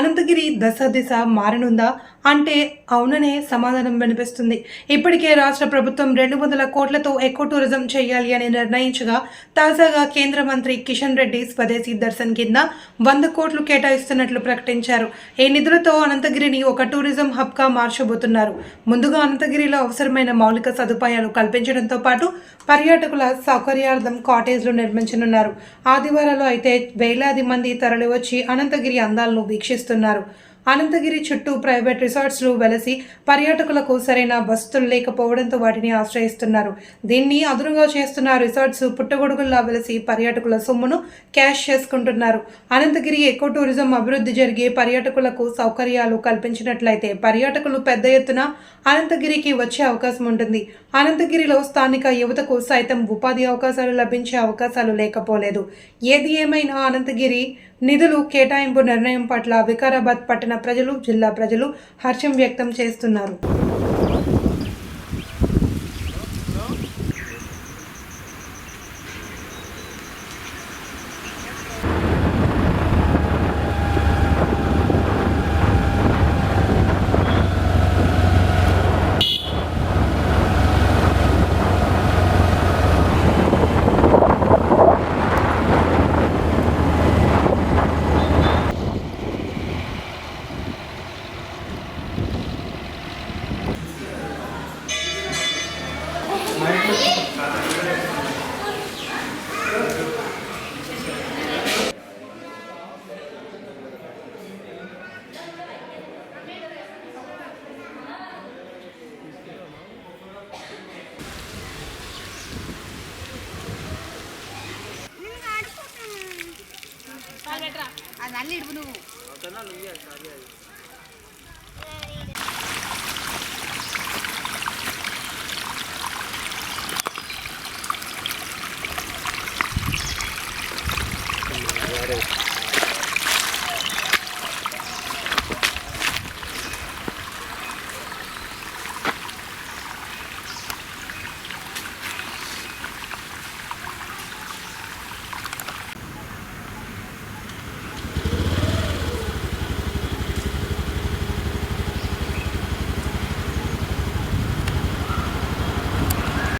అనంతగిరి దశ దిశ మారనుందా? అంటే అవుననే సమాధానం వినిపిస్తుంది. ఇప్పటికే రాష్ట్ర ప్రభుత్వం రెండు వందల కోట్లతో ఎకో టూరిజం చేయాలి అని నిర్ణయించగా తాజాగా కేంద్ర మంత్రి కిషన్ రెడ్డి స్వదేశీ దర్శన్ కింద వంద కోట్లు కేటాయిస్తున్నట్లు ప్రకటించారు. ఈ నిధులతో అనంతగిరిని ఒక టూరిజం హబ్గా మార్చబోతున్నారు. ముందుగా అనంతగిరిలో అవసరమైన మౌలిక సదుపాయాలు కల్పించడంతో పాటు పర్యాటకుల సౌకర్యార్థం కాటేజ్లు నిర్మించనున్నారు. ఆదివారాలు అయితే వేలాది మంది తరలివచ్చి అనంతగిరి అందాలను చేస్తున్నారు. అనంతగిరి చుట్టూ ప్రైవేట్ రిసార్ట్స్లు వెలసి పర్యాటకులకు సరైన వసతులు లేకపోవడంతో వాటిని ఆశ్రయిస్తున్నారు. దీన్ని అదునుగా చేస్తున్న రిసార్ట్స్ పుట్టగొడుగుల్లా వెలసి పర్యాటకుల సొమ్మును క్యాష్ చేసుకుంటున్నారు. అనంతగిరి ఎకో టూరిజం అభివృద్ధి జరిగి పర్యాటకులకు సౌకర్యాలు కల్పించినట్లయితే పర్యాటకులు పెద్ద ఎత్తున అనంతగిరికి వచ్చే అవకాశం ఉంటుంది. అనంతగిరిలో స్థానిక యువతకు సైతం ఉపాధి అవకాశాలు లభించే అవకాశాలు లేకపోలేదు. ఏది ఏమైనా అనంతగిరి నిధులు కేటాయింపు నిర్ణయం పట్ల వికారాబాద్ పట్టణ ప్రజలు జిల్లా ప్రజలు హర్షం వ్యక్తం చేస్తున్నారు. అది అల్లి ఇడుపు నువ్వు